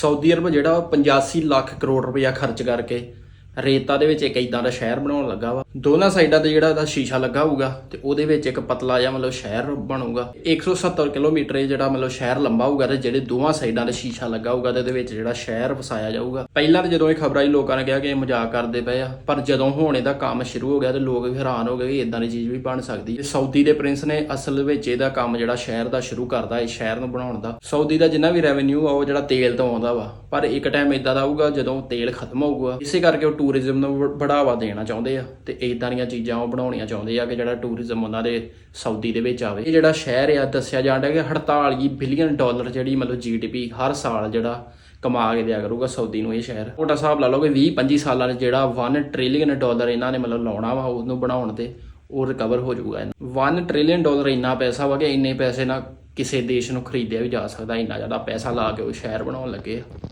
Saudi Arab ਜਿਹੜਾ ਵਾ 85 ਲੱਖ ਕਰੋੜ ਰੁਪਇਆ ਖਰਚ ਕਰਕੇ ਰੇਤਾ ਦੇ ਵਿੱਚ ਇੱਕ ਇਦਾਂ ਦਾ ਸ਼ਹਿਰ ਬਣਾਉਣ ਲੱਗਾ ਵਾ। ਦੋਨਾਂ ਸਾਈਡਾਂ ਤੇ ਜਿਹੜਾ ਇਹਦਾ ਸ਼ੀਸ਼ਾ ਲੱਗਾ ਹੋਊਗਾ ਤੇ ਉਹਦੇ ਵਿੱਚ ਇੱਕ ਪਤਲਾ ਜਿਹਾ ਮਤਲਬ ਸ਼ਹਿਰ ਬਣੂਗਾ। 170 ਕਿਲੋਮੀਟਰ ਇਹ ਜਿਹੜਾ ਮਤਲਬ ਸ਼ਹਿਰ ਲੰਬਾ ਹੋਊਗਾ ਤੇ ਜਿਹੜੇ ਦੋਵਾਂ ਸਾਈਡਾਂ ਤੇ ਸ਼ੀਸ਼ਾ ਲੱਗਾ ਹੋਊਗਾ ਤੇ ਉਹਦੇ ਵਿੱਚ ਜਿਹੜਾ ਸ਼ਹਿਰ ਵਸਾਇਆ ਜਾਊਗਾ। ਪਹਿਲਾਂ ਤਾਂ ਜਦੋਂ ਇਹ ਖਬਰਾਂ ਹੀ ਲੋਕਾਂ ਨੇ ਕਿਹਾ ਕਿ ਇਹ ਮਜ਼ਾਕ ਕਰਦੇ ਪਏ ਆ, ਪਰ ਜਦੋਂ ਹੁਣ ਇਹਦਾ ਕੰਮ ਸ਼ੁਰੂ ਹੋ ਗਿਆ ਤੇ ਲੋਕ ਹੈਰਾਨ ਹੋ ਗਏ ਕਿ ਇਦਾਂ ਦੀ ਚੀਜ਼ ਵੀ ਬਣ ਸਕਦੀ ਹੈ। ਸਾਊਦੀ ਦੇ ਪ੍ਰਿੰਸ ਨੇ ਅਸਲ ਵਿੱਚ ਇਹਦਾ ਕੰਮ ਜਿਹੜਾ ਸ਼ਹਿਰ ਦਾ ਸ਼ੁਰੂ ਕਰਦਾ ਹੈ ਸ਼ਹਿਰ ਨੂੰ ਬਣਾਉਣ ਦਾ। ਸਾਊਦੀ ਦਾ ਜਿੰਨਾ ਵੀ ਰੈਵਨਿਊ ਆ, ਉਹ ਜਿਹੜਾ ਤੇਲ ਤੋਂ ਆਉਂਦਾ ਵਾ। ਪਰ ਇੱਕ ਟਾਈਮ ਇਦਾਂ ਦਾ ਆਊਗਾ ਜਦੋਂ ਤੇਲ ਖਤਮ ਹੋਊਗਾ। ਇਸੇ ਕਰਕੇ ਉਹ ਟੂਰਿਜ਼ਮ ਨੂੰ ਬੜਾਵਾ ਦੇਣਾ ਚਾਹੁੰਦੇ ਆ ਤੇ ਇਦਾਂ ਦੀਆਂ ਚੀਜ਼ਾਂ ਉਹ ਬਣਾਉਣੀਆਂ ਚਾਹੁੰਦੇ ਆ ਕਿ ਜਿਹੜਾ ਟੂਰਿਜ਼ਮ ਉਹਨਾਂ ਦੇ ਸਾਊਦੀ ਦੇ ਵਿੱਚ ਆਵੇ। ਇਹ ਜਿਹੜਾ ਸ਼ਹਿਰ ਆ, ਦੱਸਿਆ ਜਾਂਦਾ ਕਿ 48 ਬਿਲੀਅਨ ਡਾਲਰ ਜਿਹੜੀ ਮਤਲਬ ਜੀਡੀਪੀ ਹਰ ਸਾਲ ਜਿਹੜਾ ਕਮਾ ਕੇ ਦਿਆ ਕਰੂਗਾ ਸਾਊਦੀ ਨੂੰ ਇਹ ਸ਼ਹਿਰ। ਮੋਟਾ ਹਿਸਾਬ ਲਾ ਲਓ ਕਿ 20 25 ਸਾਲਾਂ 'ਚ ਜਿਹੜਾ 1 ਟ੍ਰਿਲੀਅਨ ਡਾਲਰ ਇਹਨਾਂ ਨੇ ਮਤਲਬ ਲਾਉਣਾ ਵਾ ਉਹਨੂੰ ਬਣਾਉਣ ਤੇ ਉਹ ਰਿਕਵਰ ਹੋ ਜਾਊਗਾ। 1 ਟ੍ਰਿਲੀਅਨ ਡਾਲਰ ਇੰਨਾ ਪੈਸਾ ਵਾ ਕਿ ਇੰਨੇ ਪੈਸੇ ਨਾਲ ਕਿਸੇ ਦੇਸ਼ ਨੂੰ ਖਰੀਦਿਆ ਵੀ ਜਾ ਸਕਦਾ, ਇੰਨਾ ਜ਼ਿਆਦਾ ਪੈਸਾ ਲਾ ਕੇ ਉਹ ਸ਼ਹਿਰ ਬਣਾਉਣ ਲੱਗੇ ਆ।